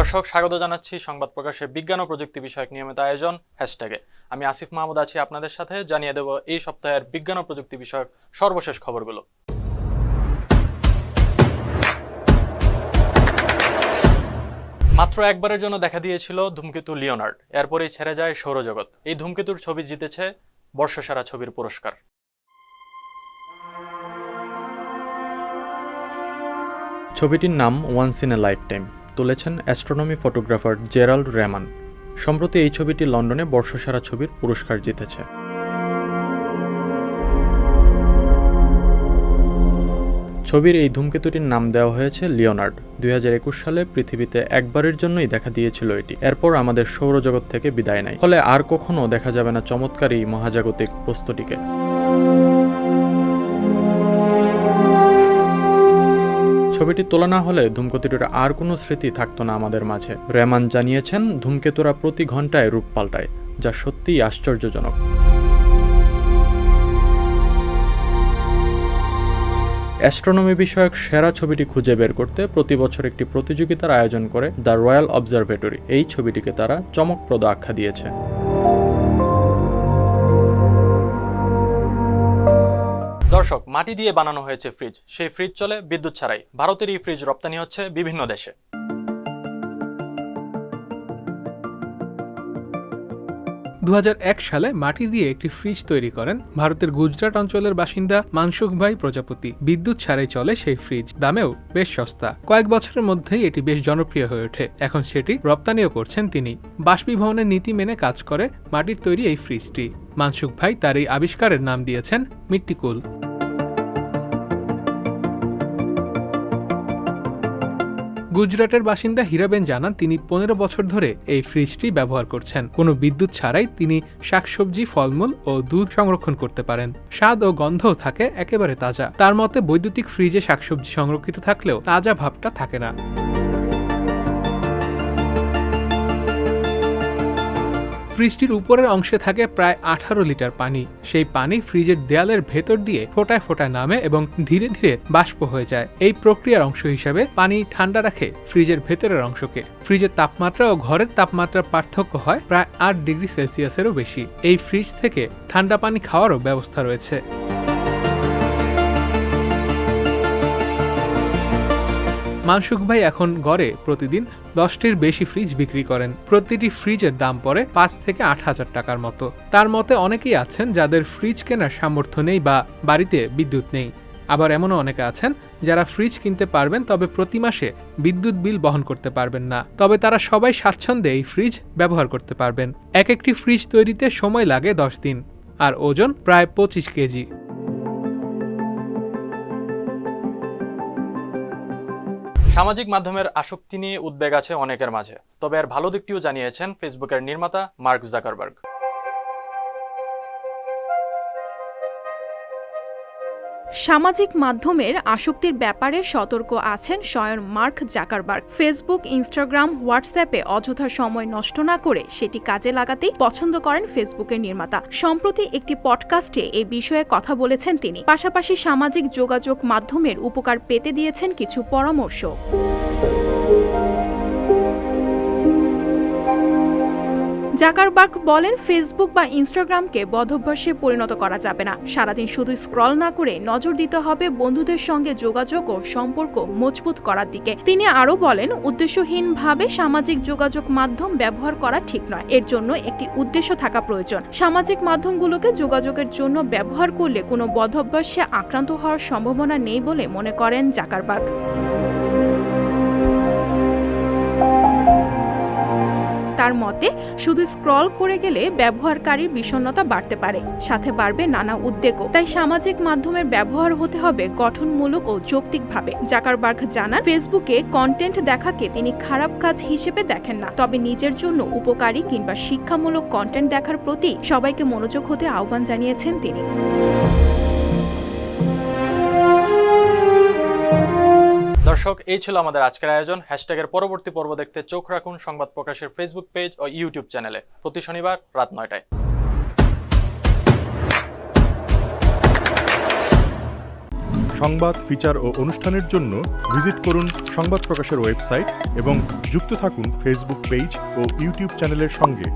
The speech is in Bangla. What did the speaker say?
দর্শক, স্বাগত জানাচ্ছি সংবাদ প্রকাশে বিজ্ঞান ও প্রযুক্তি বিষয়ক নিয়মিত আয়োজন, হ্যাশট্যাগে। আমি আসিফ মাহমুদ আছি আপনাদের সাথে, জানিয়ে দেব এই সপ্তাহের বিজ্ঞান ও প্রযুক্তি বিষয়ক সর্বশেষ খবরগুলো। মাত্র একবারের জন্য দেখা দিয়েছিল ধূমকেতু লিওনার্ড, এরপরেই ছেড়ে যায় সৌরজগৎ। এই ধূমকেতুর ছবি জিতেছে বর্ষসেরা ছবির পুরস্কার। ছবিটির নাম once in a life time. তুলেছেন অ্যাস্ট্রোনমি ফটোগ্রাফার জেরাল্ড রেমান সম্প্রতি এই ছবিটি লন্ডনে বর্ষসেরা ছবির পুরস্কার জিতেছে। ছবির এই ধূমকেতুটির নাম দেওয়া হয়েছে লিওনার্ড। দুই হাজার একুশ সালে পৃথিবীতে একবারের জন্যই দেখা দিয়েছিল এটি। এরপর আমাদের সৌরজগৎ থেকে বিদায় নেয়। ফলে আর কখনো দেখা যাবে না চমৎকার এই মহাজাগতিক বস্তুটিকে। ছবিটি তোলা না হলে ধূমকেতুটির আর কোনো স্মৃতি থাকতো না আমাদের মাঝে। রেমান জানিয়েছেন, ধূমকেতুরা প্রতি ঘন্টায় রূপ পাল্টায়, যা সত্যিই আশ্চর্যজনক। অ্যাস্ট্রোনমি বিষয়ক সেরা ছবিটি খুঁজে বের করতে প্রতি বছর একটি প্রতিযোগিতার আয়োজন করে দ্য রয়্যাল অবজারভেটরি। এই ছবিটিকে তারা চমকপ্রদ আখ্যা দিয়েছে। দর্শক মাটি দিয়ে বানানো হয়েছে ফ্রিজ। সেই ফ্রিজ চলে বিদ্যুৎ ছাড়াই। ভারতের এই ফ্রিজ রপ্তানি হচ্ছে বিভিন্ন দেশে। দু সালে মাটি দিয়ে একটি ফ্রিজ তৈরি করেন ভারতের গুজরাট অঞ্চলের বাসিন্দা মানসুখ ভাই প্রজাপতি। বিদ্যুৎ ছাড়াই চলে সেই ফ্রিজ। দামেও বেশ সস্তা। কয়েক বছরের মধ্যেই এটি বেশ জনপ্রিয় হয়ে ওঠে। এখন সেটি রপ্তানিও করছেন তিনি। বাষ্পীভবনের নীতি মেনে কাজ করে মাটির তৈরি এই ফ্রিজটি। মানসুখ ভাই তার এই আবিষ্কারের নাম দিয়েছেন মিট্টিকুল। গুজরাটের বাসিন্দা হীরাবেন জানান, তিনি পনেরো বছর ধরে এই ফ্রিজটি ব্যবহার করছেন। কোনো বিদ্যুৎ ছাড়াই তিনি শাকসবজি, ফলমূল ও দুধ সংরক্ষণ করতে পারেন। স্বাদ ও গন্ধও থাকে একেবারে তাজা। তার মতে, বৈদ্যুতিক ফ্রিজে শাকসবজি সংরক্ষিত থাকলেও তাজা ভাবটা থাকে না। ফ্রিজটির উপরের অংশে থাকে প্রায় আঠারো লিটার পানি। সেই পানি ফ্রিজের দেয়ালের ভেতর দিয়ে ফোটায় ফোটায় নামে এবং ধীরে ধীরে বাষ্প হয়ে যায়। এই প্রক্রিয়ার অংশ হিসাবে পানি ঠান্ডা রাখে ফ্রিজের ভেতরের অংশকে। ফ্রিজের তাপমাত্রা ও ঘরের তাপমাত্রার পার্থক্য হয় প্রায় আট ডিগ্রি সেলসিয়াসেরও বেশি। এই ফ্রিজ থেকে ঠান্ডা পানি খাওয়ারও ব্যবস্থা রয়েছে। মানসুখ ভাই এখন গড়ে প্রতিদিন দশটির বেশি ফ্রিজ বিক্রি করেন। প্রতিটি ফ্রিজের দাম পড়ে পাঁচ থেকে আট হাজার টাকার মতো। তার মতে অনেকেই আছেন যাদের ফ্রিজ কেনার সামর্থ্য নেই বা বাড়িতে বিদ্যুৎ নেই। আবার এমনও অনেকে আছেন যারা ফ্রিজ কিনতে পারবেন তবে প্রতি মাসে বিদ্যুৎ বিল বহন করতে পারবেন না। তবে তারা সবাই স্বাচ্ছন্দ্যে এই ফ্রিজ ব্যবহার করতে পারবেন। এক একটি ফ্রিজ তৈরিতে সময় লাগে দশ দিন। আর ওজন প্রায় পঁচিশ কেজি। সামাজিক মাধ্যমের আসক্তি নিয়ে উদ্বেগ আছে অনেকের মাঝে। তবে এর ভালো দিকটিও জানিয়েছেন ফেসবুকের নির্মাতা মার্ক জাকারবার্গ। সামাজিক মাধ্যমের আসক্তির ব্যাপারে সতর্ক আছেন স্বয়ং মার্ক জাকারবার্গ। ফেসবুক, ইনস্টাগ্রাম, হোয়াটসঅ্যাপে অযথা সময় নষ্ট না করে সেটি কাজে লাগাতেই পছন্দ করেন ফেসবুকের নির্মাতা। সম্প্রতি একটি পডকাস্টে এ বিষয়ে কথা বলেছেন তিনি। পাশাপাশি সামাজিক যোগাযোগ মাধ্যমের উপকার পেতে দিয়েছেন কিছু পরামর্শ। জাকারবার্গ বলেন, ফেসবুক বা ইনস্টাগ্রামকে বদভ্যাসে পরিণত করা যাবে না। সারাদিন শুধু স্ক্রল না করে নজর দিতে হবে বন্ধুদের সঙ্গে যোগাযোগ ও সম্পর্ক মজবুত করার দিকে। তিনি আরও বলেন, উদ্দেশ্যহীনভাবে সামাজিক যোগাযোগ মাধ্যম ব্যবহার করা ঠিক নয়। এর জন্য একটি উদ্দেশ্য থাকা প্রয়োজন। সামাজিক মাধ্যমগুলোকে যোগাযোগের জন্য ব্যবহার করলে কোনো বদভ্যাসে আক্রান্ত হওয়ার সম্ভাবনা নেই বলে মনে করেন জাকারবার্গ। তার মতে, শুধু স্ক্রল করে গেলে ব্যবহারকারীর বিষণ্ণতা বাড়তে পারে, সাথে বাড়বে নানা উদ্বেগও। তাই সামাজিক মাধ্যমের ব্যবহার হতে হবে গঠনমূলক ও যৌক্তিকভাবে। জাকারবার্গ জানান, ফেসবুকে কন্টেন্ট দেখাকে তিনি খারাপ কাজ হিসেবে দেখেন না। তবে নিজের জন্য উপকারী কিংবা শিক্ষামূলক কন্টেন্ট দেখার প্রতি সবাইকে মনোযোগ হতে আহ্বান জানিয়েছেন তিনি। দর্শক, এই ছিল আমাদের আজকের আয়োজন। হ্যাশট্যাগের পরবর্তী পর্ব দেখতে চোখ রাখুন সংবাদ প্রকাশের ফেসবুক পেজ ও ইউটিউব চ্যানেলে প্রতি শনিবার রাত নয়টায়। সংবাদ ফিচার ও অনুষ্ঠানের জন্য ভিজিট করুন সংবাদ প্রকাশের ওয়েবসাইট এবং যুক্ত থাকুন ফেসবুক পেজ ও ইউটিউব চ্যানেলের সঙ্গে।